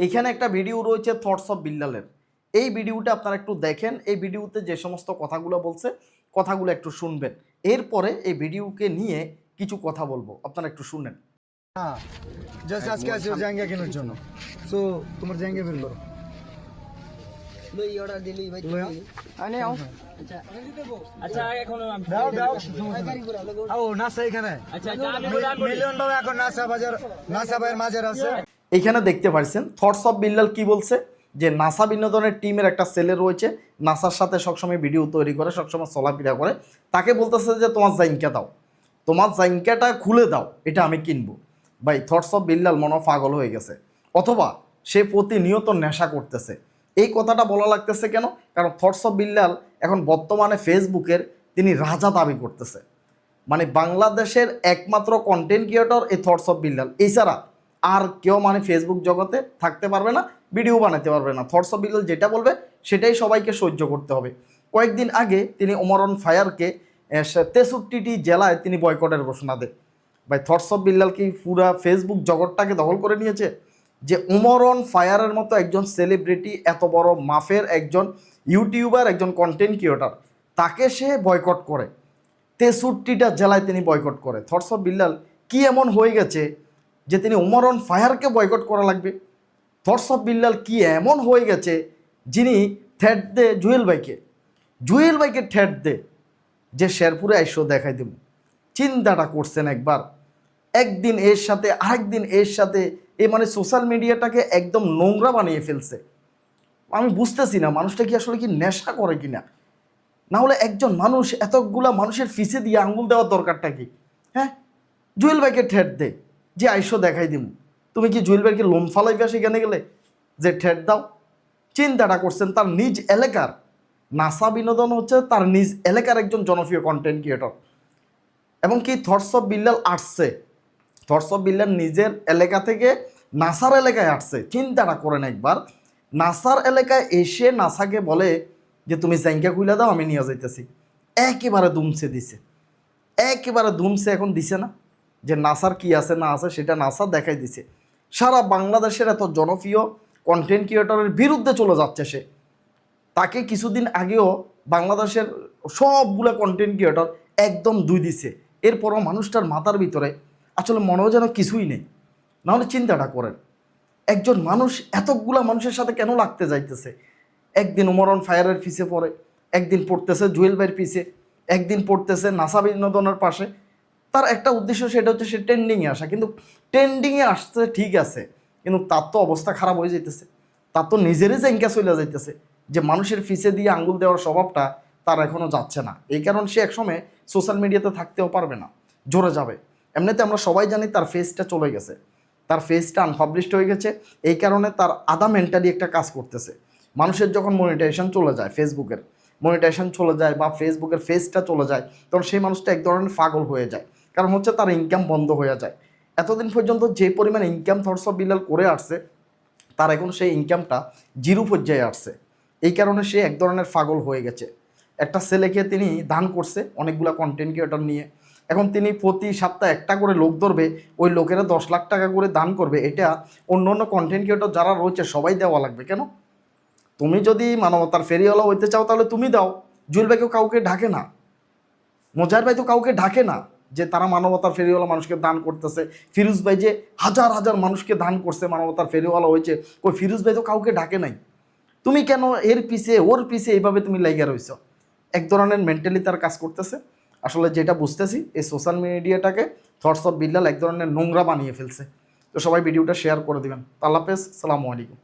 এখানে একটা ভিডিও রয়েছে থটস অফ বিল্লালের এই ভিডিওটা আপনারা একটু দেখেন। এই ভিডিওতে যে সমস্ত কথাগুলো বলছে কথাগুলো একটু শুনবেন। এরপরে এই ভিডিওকে নিয়ে কিছু কথা বলব। আপনারা একটু শুনেন। হ্যাঁ জাস্ট আজকে আছে জাঙ্গা কেনার জন্য। সো তোমার বের করো। আচ্ছা আচ্ছা এখন নাসা বাজার নাসা ভাইয়ের মাঝের আছে। এখানে দেখতে পাচ্ছেন থটস অফ বিল্লাল কি বলছে? যে নাসা বিনোদনের টিমের একটা সেলে রয়েছে নাসার সাথে সবসময় ভিডিও তৈরি করে, সবসময় চলাফেরা করে। তাকে বলতেছে যে, তোমার জাইনকা দাও। তোমার জাইনকাটা খুলে দাও, এটা আমি কিনবো। ভাই থটস অফ বিল্লাল মনে পাগল হয়ে গেছে। অথবা সে প্রতিনিয়ত নেশা করতেছে। এই কথাটা বলা লাগতেছে কেন? কারণ থটস অফ বিল্লাল এখন বর্তমানে ফেসবুকের তিনি রাজা দাবি করতেছে। মানে বাংলাদেশের একমাত্র কন্টেন্ট ক্রিয়েটর এই থটস অফ বিল্লাল এছাড়া আর কেউ মানে ফেসবুক জগতে থাকতে পারবে না ভিডিও বানাতে পারবে না। থটস অফ বিল্লাল যেটা বলবে, সেটাই সবাইকে সহ্য করতে হবে। কয়েকদিন আগে তিনি ওমরন ফায়ারকে তেষট্টিটি জেলায় তিনি বয়কটের ঘোষণা দেয় ভাই থটস অফ বিল্লাল কি পুরা ফেসবুক জগৎটাকে দখল করে নিয়েছে? যে উমরন ফায়ারের মতো একজন সেলিব্রিটি এত বড় মাফের একজন ইউটিউবার একজন কন্টেন্ট ক্রিয়েটার তাকে সে বয়কট করে। তেষট্টিটা জেলায় তিনি বয়কট করে। থটস অফ বিল্লাল কি এমন হয়ে গেছে যে তিনি উমরন ফায়ারকে বয়কট করা লাগবে। থটস অফ বিল্লাল কি এমন হয়ে গেছে যিনি থ্যাট দে জুয়েল ভাইকে? জুয়েল ভাইকে ঠেট দে যে শেরপুরে আইসো দেখাই দেব। চিন্তাটা করছেন একবার। একদিন এর সাথে, আরেকদিন এর সাথে এ মানে সোশ্যাল মিডিয়াটাকে একদম নোংরা বানিয়ে ফেলছে। আমি বুঝতেছি না, মানুষটা কি আসলে কি নেশা করে কি না হলে একজন মানুষ এতগুলা মানুষের ফিসে দিয়ে আঙ্গুল দেওয়ার দরকারটা কি? হ্যাঁ? জুয়েল ভাইকে ঠেট দে যে আইসো দেখাই দিমু। তুমি কি জুয়েল ভাইকে লোম ফালাইবে সেখানে গেলে? যে ঠেট দাও। চিন্তাটা করছেন তার নিজ এলাকার নাসা বিনোদন হচ্ছে তার নিজ এলাকার একজন জনপ্রিয় কন্টেন্ট ক্রিয়েটর এবং কি থটস অফ বিল্লাল আসছে। থটস অফ বিল্লাল নিজের এলাকা থেকে নাসার এলাকায় আসছে। চিন্তাটা করেন একবার। নাসার এলাকায় এসে নাসাকে বলে যে, তুমি জ্যাঙ্কা খুলে দাও, আমি নিয়ে যাইতেছি। একেবারে দুমছে দিছে। একেবারে দুমছে এখন দিছে না। যে নাসার কি আছে, না আছে, সেটা নাসা দেখাই দিছে। সারা বাংলাদেশের এত জনপ্রিয় কন্টেন্ট ক্রিয়েটরের বিরুদ্ধে চলে যাচ্ছে সে। তাকে কিছুদিন আগেও বাংলাদেশের সবগুলো কন্টেন্ট ক্রিয়েটর একদম দুই দিছে। এরপরও মানুষটার মাথার ভিতরে আসলে মনে হয় যেন কিছুই নেই। নাহলে চিন্তাটা করেন, একজন মানুষ এতগুলা মানুষের সাথে কেন লাগতে যাইতেছে? একদিন উমরন ফায়ারের পিছে পড়ে, একদিন পড়তেছে জুয়েল ভাইয়ের পিছে, একদিন পড়তেছে নাসা বিনোদনের পাশে তার একটা উদ্দেশ্য সেটা হচ্ছে সে ট্রেন্ডিংয়ে আসা। কিন্তু ট্রেন্ডিংয়ে আসছে ঠিক আছে, কিন্তু তার তো অবস্থা খারাপ হয়ে যাইতেছে। তার তো নিজেরই জ্যাঙ্কা চলে যাইতেছে যে মানুষের ফিসে দিয়ে আঙ্গুল দেওয়ার স্বভাবটা তার এখনও যাচ্ছে না। এই কারণ সে একসময় সোশ্যাল মিডিয়াতে থাকতেও পারবে না, জোরে যাবে। এমনিতে আমরা সবাই জানি তার ফেসটা চলে গেছে। তার ফেসটা আনপাবলিশড হয়ে গেছে। এই কারণে তার আধা মেন্টালি একটা কাজ করতেছে। মানুষের যখন মনিটাইজেশন চলে যায় ফেসবুকের মনিটাইজেশন চলে যায় বা ফেসবুকের ফেসটা চলে যায়, তখন সেই মানুষটা এক ধরনের পাগল হয়ে যায়। কারণ হচ্ছে তার ইনকাম বন্ধ হয়ে যায়। এতদিন পর্যন্ত যে পরিমাণ ইনকাম অফ বিলাল করে আসছে, তার এখন সেই ইনকামটা জিরো পর্যায়ে আসছে। এই কারণে সে এক ধরনের পাগল হয়ে গেছে। একটা ছেলেকে তিনি দান করছে অনেকগুলা কন্টেন্ট ক্রিয়েটর নিয়ে। এখন তিনি প্রতি সপ্তাহে একটা করে লোক ধরবে, ওই লোকেরা দশ লাখ টাকা করে দান করবে, এটা অন্য অন্য কন্টেন্ট ক্রিয়েটর যারা রয়েছে সবাই দেওয়া লাগবে কেন? তুমি যদি মানবতার ফেরিওয়ালা হইতে চাও তাহলে তুমি দাও। জুয়েল ভাইকেও কাউকে ঢাকে না। মজার ভাই তো কাউকে ঢাকে না। যে তারা মানবতার ফেরিওয়ালা মানুষকে দান করতেছে। ফিরুজ ভাই যে হাজার হাজার মানুষকে দান করছে, মানবতার ফেরিওয়ালা হয়েছে ওই ফিরুজ ভাই তো কাউকে ডাকে নাই। তুমি কেন এর পিছে, ওর পিছে এইভাবে তুমি লাইগা রইছ? এক ধরনের মেন্টালি তার কাজ করতেছে। আসলে যেটা বুঝতেছি, এই সোশ্যাল মিডিয়াটাকে থটস অফ বিল্লাল এক ধরনের নোংরা বানিয়ে ফেলছে। তো সবাই ভিডিওটা শেয়ার করে দিবেন। আল্লাহ হাফেজ, সালামু আলাইকুম।